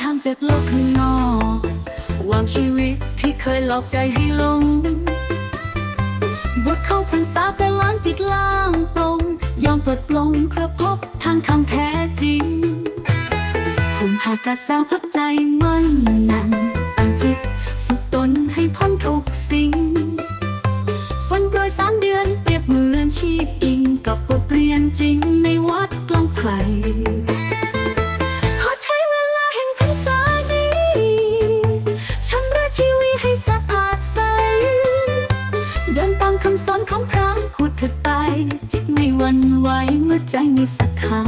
ทางจากโลกข้างนอก วางชีวิตที่เคยหลอกใจให้ลง บทเข้าพรรษาแปลล้างจิตล่างตรงยอมปลดปลงเพื่อพบทางธรรมแท้จริงผมหากระสาพักใจมั่นนันตั้งจิตฝึกตนให้พ้นทุกสิ่งฝนโปรยสามเดือนเปรียบเหมือนชีพอิงกับบทเรียนจริงในวัดกลางไผ่ คำสอนของพระพูดเถิดไปจิตไม่วันไหวเมื่อใจมีศรัทธา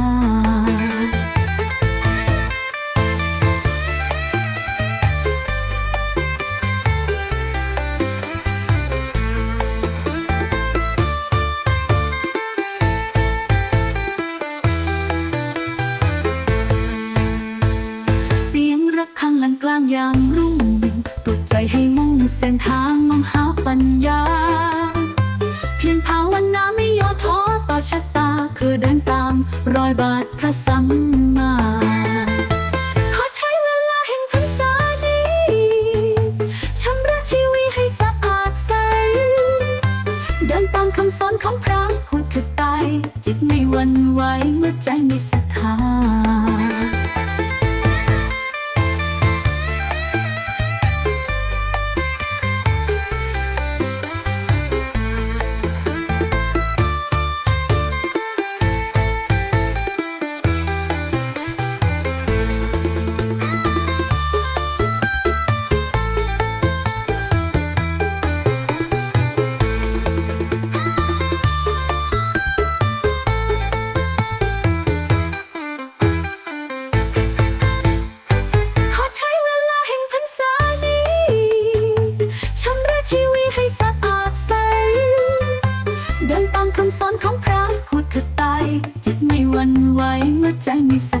เสียงระฆังลันกลางยามรุ่งปลุกใจให้มุ่งเส้นทางมองหาปัญญา พียงภาวนาไม่ย่อท้อต่อชะตา คือเดินตามรอยบาทพระสัมมาขอใช้เวลาแห่งพรรษานี้ชำระชีวิตให้สะอาดใส เดินตามคำสอนของพระพุทธไตรจิตไม่หวันไหวเมื่อใจมีศรัทธา คำสอนของพระพุทธไตรจิตไม่หวันไหวเมื่อใจมีศรัท